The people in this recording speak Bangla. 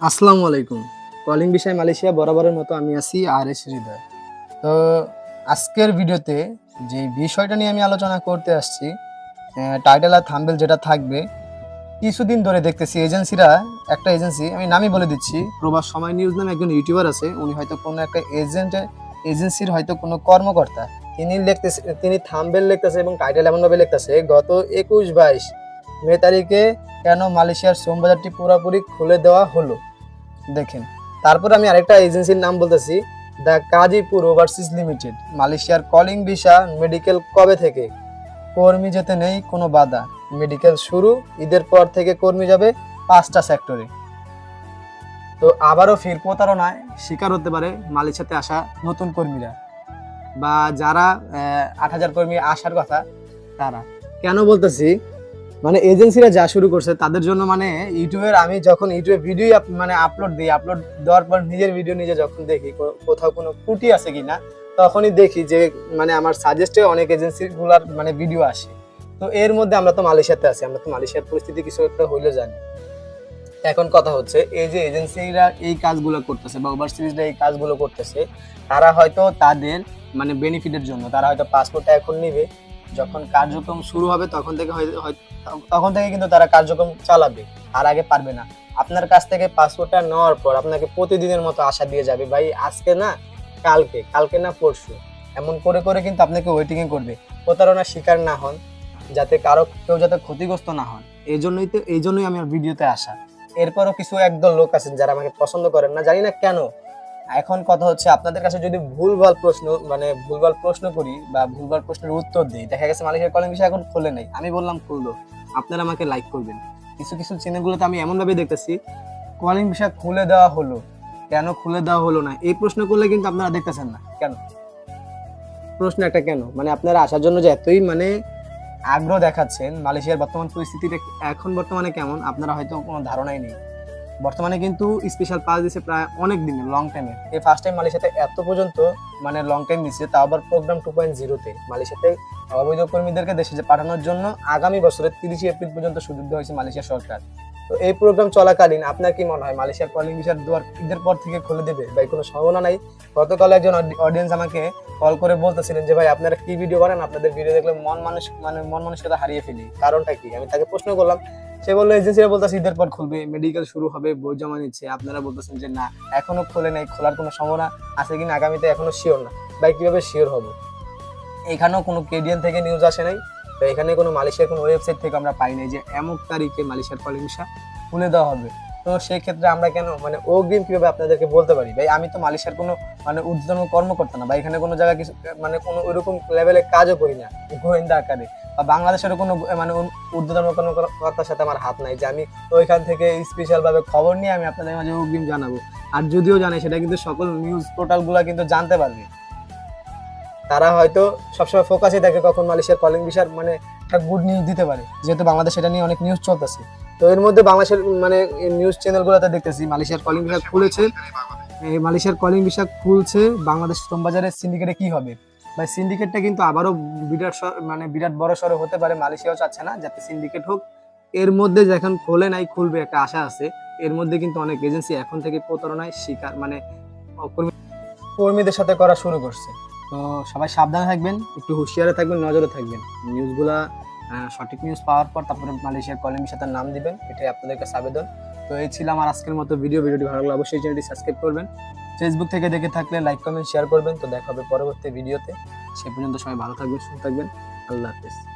আসসালামু আলাইকুম। কলিং বিষয় মালয়েশিয়া বরাবরের মতো আমি আছি আর এস হৃদয়। তো আজকের ভিডিওতে যে বিষয়টা নিয়ে আমি আলোচনা করতে আসছি টাইটেল আর থাম্বেল যেটা থাকবে, কিছুদিন ধরে দেখতেছি এজেন্সিরা, একটা এজেন্সি, আমি নামই বলে দিচ্ছি প্রবাস সময় নিউজ নামে একজন ইউটিউবার আছে, উনি হয়তো কোনো একটা এজেন্টের এজেন্সির হয়তো কোনো কর্মকর্তা। তিনি লিখতেছে, তিনি থাম্বেল লিখতেছে এবং টাইটেল এমনভাবে লিখতেছে, গত একুশ বাইশ মে তারিখে কেন মালয়েশিয়ার শ্রম বাজারটি পুরোপুরি খুলে দেওয়া হলো? দেখেন। তারপর আমি আরেকটা এজেন্সির নাম বলতেছি, দ্য কাজীপুর ওভারসিজ লিমিটেড, মালয়েশিয়ার কলিং ভিসা মেডিকেল কবে থেকে? কর্মী যেতে নেই, কোনো বাধা। মেডিকেল শুরু, ঈদের পর থেকে কর্মী যাবে পাঁচটা সেক্টরে। তো আবারও ফির প্রতারণায় শিকার হতে পারে মালয়েশিয়াতে আসা নতুন কর্মীরা। বা যারা আট হাজার কর্মী আসার কথা, তারা। কেন বলতেছি মানে এজেন্সিরা যা শুরু করছে তাদের জন্য মানে ইউটিউবের আমি যখন ইউটিউবে ভিডিও মানে আপলোড দিই আপলোড দেওয়ার পর নিজের ভিডিও নিজে যখন দেখি কো- কোথাও কোনো ত্রুটি আছে কিনা, তখনই দেখি যে মানে আমার সাজেস্টে অনেক এজেন্সিগুলার মানে ভিডিও আসে। তো এর মধ্যে আমরা তো মালয়েশিয়াতে আছি, আমরা তো মালয়েশিয়ার পরিস্থিতি কিছু একটা হইলে জানি। এখন কথা হচ্ছে, এই যে এজেন্সিরা এই কাজগুলো করতেছে বা ওভার সিরিজরা এই কাজগুলো করতেছে, তারা হয়তো তাদের মানে বেনিফিটের জন্য, তারা হয়তো পাসপোর্টটা এখন নিবে যখন কার্যক্রম শুরু হবে, তখন থেকে তখন থেকে কিন্তু তারা কার্যক্রম চালাবে, আর আগে পারবে না। আপনার কাছ থেকে পাসপোর্টটা নেওয়ার পর আপনাকে প্রতিদিনের মতো আশা দিয়ে যাবে, ভাই, আজকে না, কালকে কালকে না পরশু। এমন করে করে কিন্তু আপনাকে ওয়েটিং এ করবে। প্রতারণার শিকার না হন, যাতে কারও, কেউ যাতে ক্ষতিগ্রস্ত না হন। এই জন্যই তো, এই জন্যই আমার ভিডিওতে আসা। এরপরও কিছু একদল লোক আছেন যারা আমাকে পছন্দ করেন না, জানি না কেন এখন কথা হচ্ছে আপনাদের কাছে যদি ভুলভাল প্রশ্ন মানে ভুলভাল প্রশ্ন করি বা ভুলভাল প্রশ্নের উত্তর দিই, দেখা গেছে মালিকের কলিং বিষয় এখন খুলে নেই। আমি বললাম খুললো। আপনারা আমাকে লাইক করবেন। কিছু কিছু চ্যানেলগুলোতে আমি এমনভাবে দেখতেছি, কলিং বিষয় খুলে দেওয়া হলো। কেন খুলে দেওয়া হলো না? এই প্রশ্ন করলে কিন্তু আপনারা দেখতেছেন না। কেন? প্রশ্ন একটা কেন? মানে আপনারা আসার জন্য যে এতই মানে আগ্রহ দেখাচ্ছেন, মালয়েশিয়ার বর্তমান পরিস্থিতিটা এখন বর্তমানে কেমন, আপনারা হয়তো কোনো ধারণাই নেই। বর্তমানে কিন্তু স্পেশাল পাস দিছে প্রায় অনেক দিনে লং টাইমে এই ফার্স্ট টাইম মালয়েশিয়াতে এত পর্যন্ত মানে লং টাইম দিচ্ছে তা আবার প্রোগ্রাম টু পয়েন্ট জিরোতে মালয়েশিয়াতে অবৈধ কর্মীদেরকে দেশে পাঠানোর জন্য আগামী বছরের তিরিশে এপ্রিল পর্যন্ত সুযোগ দেওয়া হয়েছে মালয়েশিয়া সরকার। তো এই প্রোগ্রাম চলাকালীন আপনার কি মনে হয়, মালয়েশিয়ার কলিং ভিসার দুয়ার ঈদের পর থেকে খুলে দেবে ভাই কোনো সম্ভাবনা নাই? গতকাল একজন অডিয়েন্স আমাকে কল করে বলতেছিলেন যে, ভাই, আপনারা কি ভিডিও বানান? আপনাদের ভিডিও দেখলে মন মানুষ মানে মন মানসিকতা হারিয়ে ফেলি। কারণটা কি? আমি তাকে প্রশ্ন করলাম সে বলল এজেন্সিরা বলতেছে ঈদের পর খুলবে মেডিকেল শুরু হবে, বই জমা নিচ্ছে। আপনারা বলতেছেন যে, না, এখনও খুলে নাই, খোলার কোনো সম্ভাবনা আছে কিনা? আগামীতে এখনও শিওর না। ভাই, কীভাবে শিওর হব? এখানেও কোনো কেডিএন থেকে নিউজ আসে নাই। তো এখানে কোনো মালয়েশিয়ার কোনো ওয়েবসাইট থেকে আমরা পাই নাই যে এমক তারিখে মালয়েশিয়ার কলিং খুলে দেওয়া হবে। তো সেই ক্ষেত্রে আমরা কেন মানে অগ্রিম কীভাবে আপনাদেরকে বলতে পারি? ভাই, আমি তো মালয়েশিয়ার কোনো মানে ঊর্ধ্বতন কর্মকর্তা না। বা এখানে কোনো জায়গায় কিছু মানে কোনো ওইরকম লেভেলে কাজও করি না, গোয়েন্দা আকারে। বাংলাদেশের কোনো মানে ঊর্ধ্বতন কর্মকর্তার সাথে আমার হাত নাই যে আমি ওইখান থেকে স্পেশালভাবে খবর নিয়ে আমি আপনাদের মাঝে অগ্রিম জানাব। আর যদিও জানে, সেটা কিন্তু সকল নিউজ পোর্টালগুলো কিন্তু জানতে পারবে। তারা হয়তো সবসময় ফোকাসে থাকে কখন মালয়েশিয়ার কলিং বিষয় মানে একটা গুড নিউজ দিতে পারে। যেহেতু বাংলাদেশ এটা নিয়ে অনেক নিউজ চলতেছে। তো এর মধ্যে বাংলাদেশের মানে নিউজ চ্যানেলগুলোতে দেখতেছি, মালয়েশিয়ার কলিং বিষয় খুলেছে। এই মালয়েশিয়ার কলিং বিষয় খুলছে বাংলাদেশ শ্রমবাজারের সিন্ডিকেটে কি হবে? ভাই সিন্ডিকেটটা কিন্তু আবারও বিরাট মানে বিরাট বড় সড়ো হতে পারে, মালয়েশিয়াও চাচ্ছে না, যাতে সিন্ডিকেট হোক। এর মধ্যে যখন খোলে নাই, খুলবে একটা আশা আছে, এর মধ্যে কিন্তু অনেক এজেন্সি এখন থেকে প্রতারণায় শিকার মানে কর্মী- কর্মীদের সাথে করা শুরু করছে। তো সবাই সাবধানে থাকবেন, একটু হুঁশিয়ারে থাকবেন, নজরে থাকবেন। নিউজগুলা সঠিক নিউজ পাওয়ার পর তারপরে মালয়েশিয়ার কলিমের সাথে নাম দিবেন, এটাই আপনাদের কাছে আবেদন। তো এই ছিল আমার আজকের মতো ভিডিও ভিডিওটি ভালো লাগলে অবশ্যই চ্যানেলটি সাবস্ক্রাইব করবেন। ফেসবুক থেকে দেখে থাকলে লাইক কমেন্ট শেয়ার করবেন। তো দেখা হবে পরবর্তী ভিডিওতে সে পর্যন্ত সবাই ভালো থাকবেন, সুস্থ থাকবেন। আল্লাহ হাফেজ।